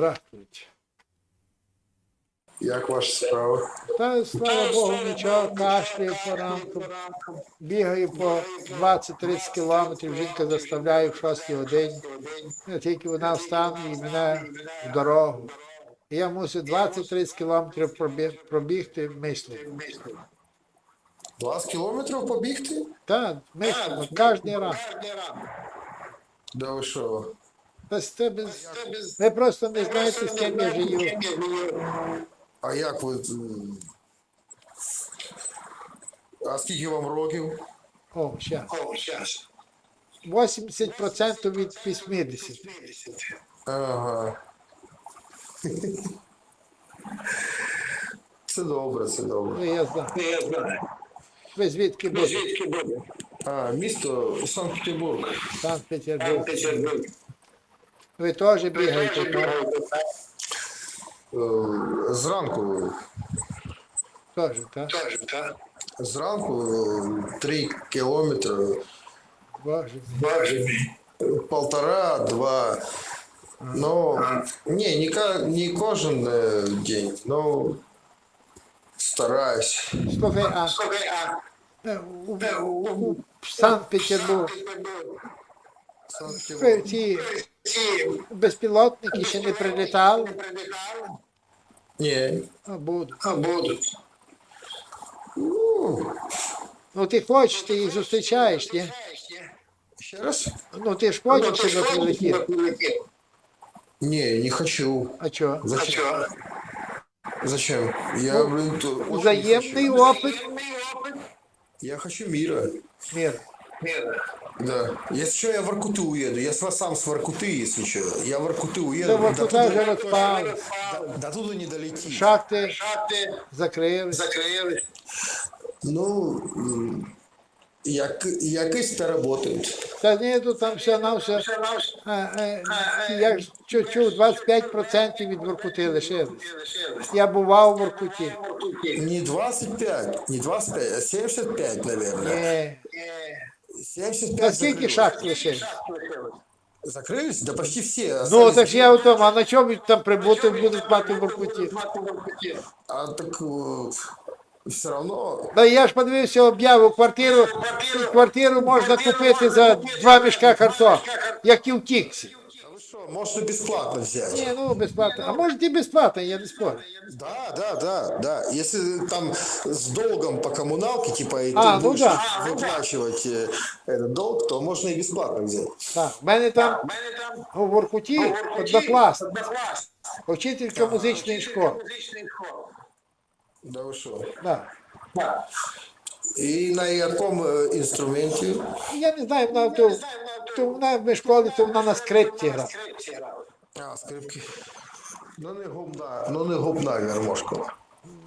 Здравствуйте. Як ваша справа? Та слава Богу, нічого, кашляю по ранку, бігаю по 20-30 кілометрів, жінка заставляє в 6 годині. Тільки вона встане і мене в дорогу. І я мусив 20-30 кілометрів пробіг- пробігти мислити. 20 кілометрів побігти? Так, мислимо, кожен раз. Да ви що? Та з тебе, ви просто не знаєте, з ким я живу. А як ви. А скільки вам років? О, зараз. 80% від 80. Ага. Це добре, це добре. Ну, я знаю. Ви звідки будете? А, місто Санкт-Петербург. Санкт-Петербург. Ви теж бігаєте, так? Е, Зранку. Теж, так? Зранку 3 кілометри. Боже мій. Полтора, два. Ну, не, не, ка- не кожен е, день, но стараюсь. Слухай, а е, у, у, у Санкт-Петербург ви ці безпілотники ще не прилітали, Не, а будуть. будуть. Ну ти хочеш, ти їх зустрічаєш, ні? Ще раз? Ну ти ж хочеш, щоб прилетіли. Не, не хочу. А чого? Зачем? Зачем? Я, блин, то очень Взаємний хочу. опит. Я хочу мира. Мір. Да. Если что, я в Воркуту уеду. Я с вас сам с Воркуты, если что. Я в Воркуты уеду. До Воркута туда- вже розпалась. до, до туда не долетит. Шахти закрились. Ну, м, як, якось то работают. Та ні, тут там все на все. А, е, я ж чу- чув, 25% від Воркути лишились. Я бував у Воркуті. Не 25, не 25, а 75, наверное. Ні. 75 Та скільки закрылось. шахт лишилось? Закрылись? Да почти все. Ну, остались так ж я у тому, а на чому там прибути будуть мати в Воркуті? А так все равно. Та я ж подивився об'яву, квартиру, квартиру можна купити за два мішка картоплі, як і в Кіксі. А вы что, можно бесплатно взять? Ні, ну безплатно. А може і безплатно, я не спорю. Да, да, да, да. Если там с долгом по коммуналке, типа, и А, ты ну будешь да. выплачивать э, этот долг, то можно и бесплатно взять. Так, в мене там у Воркуті однокласник, вчителька музичної школи. Да вы что? Да. И на яком э, инструменте? Я не знаю, вона то, то вона в школі, то вона на скрипці грала. А, скрипки. Ну не губна, ну не губна гармошка.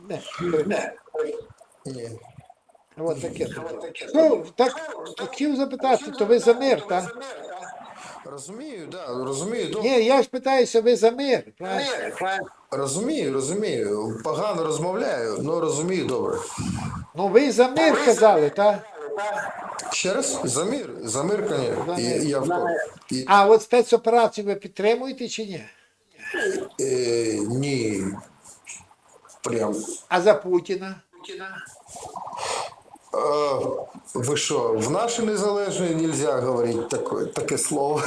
Не, Ні. от таке. Ну, так хотів запитати, то ви за мир, так? Розумію, да, розумію. Ну, Ні, я ж питаюся, ви за мир, правильно? розумію, розумію. Погано розмовляю, але розумію добре. Ну ви за мир казали, так? Ще раз? За мир, за мир, конечно. І, я в і, А от спецоперацію ви підтримуєте чи ні? е, ні. Прям. А за Путіна? А, ви що, в нашій незалежній нельзя говорити таке, таке слово.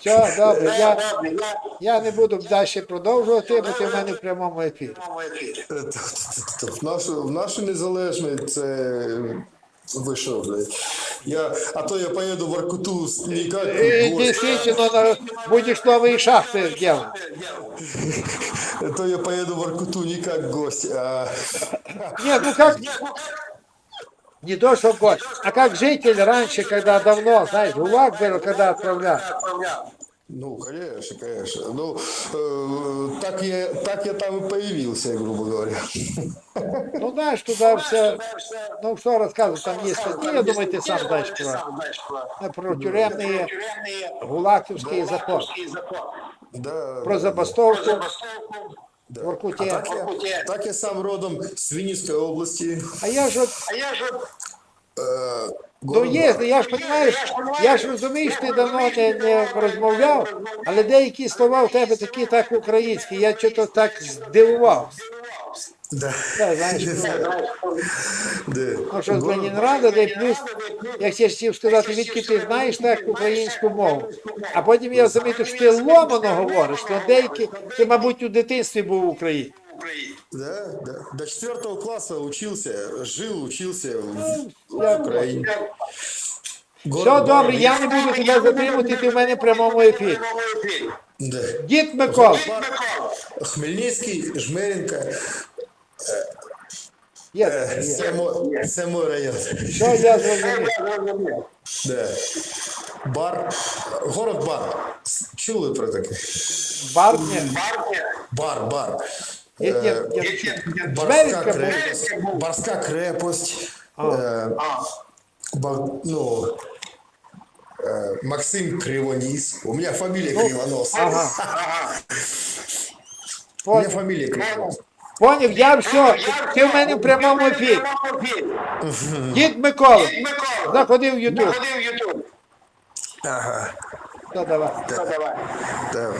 Все, добре, я, я не буду далі продовжувати, бо ти в мене в прямому ефірі. В нашу, в нашу незалежну це. Ви що, блядь? Я, а то я поїду в Воркуту з- не як И действительно, на- будешь новые шахты делать. а то я поїду в Воркуту не як гость, а Нет, ну как... Не то, что гость, а как житель раньше, когда давно, знаешь, ГУЛАГ был, когда отправлял. Ну, конечно, конечно. Ну, э, так, я, так я там и появился, грубо говоря. Ну, знаешь, туда все... Ну, что рассказывать, там есть статьи, я думаю, ты сам знаешь про, про тюремные гулаковские законы, Да, про забастовку да. в Воркуте. Так я, так я сам родом с Винницкой области. А я же вот Э, Ну є, я ж розумієш, я ж розумію, що ти давно не, не розмовляв, але деякі слова в тебе такі так українські, я чого так здивувався. Да. Да, знаєш, Да. Ну що з Ленінграда, де плюс, як я хотів сказати, відки ти знаєш так українську мову. А потім я замітив, що ти ломано говориш, то деякі, ти, мабуть, у дитинстві був в Україні. Да, да. До четвертого класса учился, жил, учился в, Я- в Украине. Все добре, я не буду тебе затримувати, ти в мене в прямому ефірі. Да. Дід Микола, Хмельницький, Жмеренко, є, е, є. це, мо, це мой район. Що я зрозумів? Да. Бар, город Бар. Чули про таке? Бар, бар. я, я, Е, я, Барська крепость. Барська крепость. Е, ба- ну, е, Максим Кривоніс. У мене фамілія Кривонос. Ага. У мене Поняв, фамілія Кривонос. Поняв, я все, ти в мене в прямому ефірі. Дід Микола, заходив в Ютуб. Ага. Та давай. Давай.